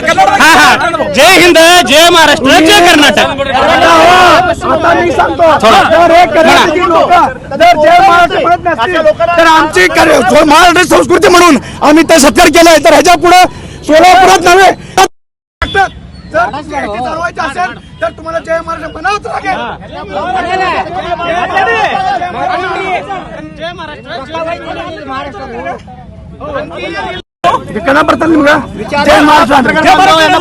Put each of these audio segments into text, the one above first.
जय हिंद जय महाराष्ट्र जय कर्नाटक. आता मी सांगतो जर हे कर्नाटकी लोक जर जय महाराष्ट्र म्हणत नसतील तर आमची कर- जो महाराष्ट्र संस्कृती म्हणून आम्ही ते सत्कार केलाय तर ह्याच्या पुढे सोलापुरात नव्हे जर तुम्ही एसटी चालवायची असेल तर तुम्हाला जय महाराष्ट्र. म्हणावंच लागेल कना पडतात निमगा जय महाराष्ट्र जय महाराष्ट्र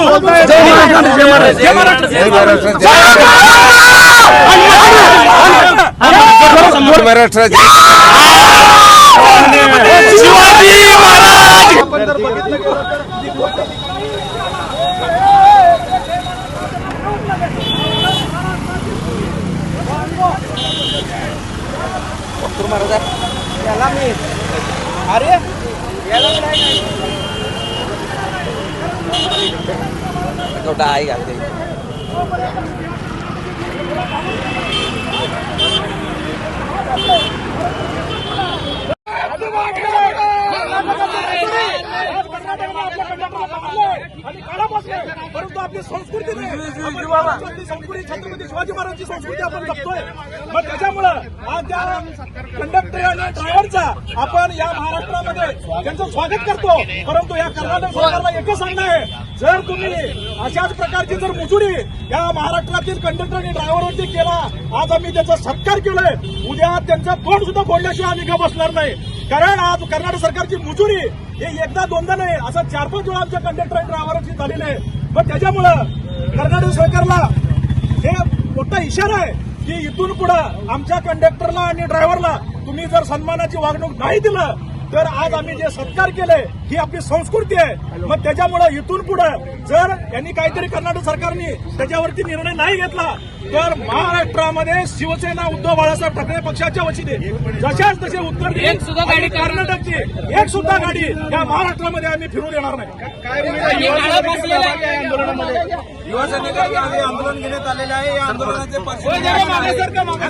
जय महाराष्ट्र जय महाराष्ट्र जय महाराष्ट्र शिवाजी महाराज छोटा आपली घालते नाही. आपली संस्कृती छत्रपती शिवाजी महाराजांची संस्कृती आपण बघतोय मग त्याच्यामुळं आज त्या खंड ठाकरे आणि ड्रायव्हरचा आपण या महाराष्ट्रामध्ये त्यांचं स्वागत करतो. परंतु या कर्नाटक सरकारला एकच सांगणं आहे. जर तुम्ही अशाच प्रकारची जर मुजुरी या महाराष्ट्रातील कंडक्टर आणि ड्रायव्हरवरती केला आज आम्ही त्याचा सत्कार केलाय. उद्या त्यांचं तोंड सुद्धा फोडल्याशिवाय आम्ही का बसणार नाही. कारण आज कर्नाटक सरकारची मुजुरी हे एकदा दोनदा नाही असं चार पाच वेळा आमच्या कंडक्टर आणि ड्रायव्हरची झालेली आहे. पण त्याच्यामुळं कर्नाटक सरकारला हे मोठा इशारा आहे की इथून पुढं आमच्या कंडक्टरला आणि ड्रायव्हरला तुम्ही जर सन्मानाची वागणूक नाही दिलं तर आज आम्ही जे सत्कार केलंय ही आपली संस्कृती आहे. मग त्याच्यामुळं इथून पुढं जर यांनी काहीतरी कर्नाटक सरकारने त्याच्यावरती निर्णय नाही घेतला तर महाराष्ट्रामध्ये शिवसेना उद्धव बाळासाहेब ठाकरे पक्षाच्या वतीने जशाच तसे उत्तर देईल. एक सुद्धा गाडी कर्नाटकची एक सुद्धा गाडी या महाराष्ट्रामध्ये आम्ही फिरू देणार नाही. युवासेनेकडे आंदोलन घेण्यात आलेलं आहे. या आंदोलनाचे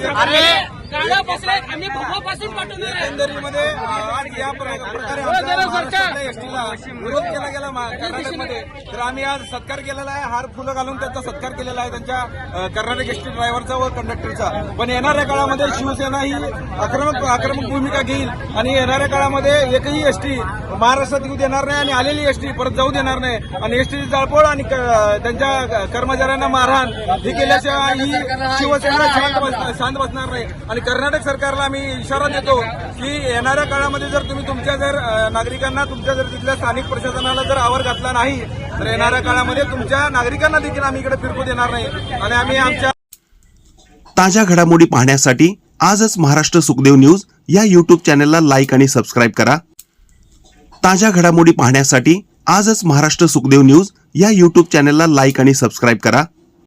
अरे गाड्या बसल्यात आम्ही भोपापासून पाठवणार आहे. एकंदरीमध्ये आज या प्र- प्रकारे आमच्या महाराष्ट्रातल्या एसटीला विरोध केला गेला मा- कर्नाटकमध्ये तर आम्ही आज सत्कार केलेला आहे हार फुलं घालून त्यांचा सत्कार केलेला आहे त्यांच्या कर्नाटक एसटी ड्रायव्हरचा व कंडक्टरचा पण येणाऱ्या काळामध्ये शिवसेना ही आक्रमक आक्रमक भूमिका घेईल आणि येणाऱ्या काळामध्ये एकही एसटी महाराष्ट्रात येऊ देणार नाही आणि आलेली एसटी परत जाऊ देणार नाही. आणि एसटीची जाळपोळ आणि त्यांच्या कर्मचाऱ्यांना मारहाण ही केल्याशिवाय ही शिवसेना शांत बसणार नाही. आणि कर्नाटक सरकारला आम्ही इशारा देतो की येणाऱ्या काळामध्ये जर तुम्ही तुमच्या जर नागरिकांना तुमच्या जर तिथल्या स्थानिक प्रशासनाला जर आवर घातला नाही तर येणाऱ्या काळामध्ये तुमच्या नागरिकांना देखील आम्ही इकडे फिरकू देणार नाही. आणि आम्ही आमच्या ताज्या घडामोडी पाहण्यासाठी आजच महाराष्ट्र सुखदेव न्यूज या यूट्यूब चॅनलला लाईक आणि सबस्क्राईब करा. ताज्या घडामोडी पाहण्यासाठी आजच महाराष्ट्र सुखदेव न्यूज या यूट्यूब चॅनलला लाईक आणि सबस्क्राईब करा.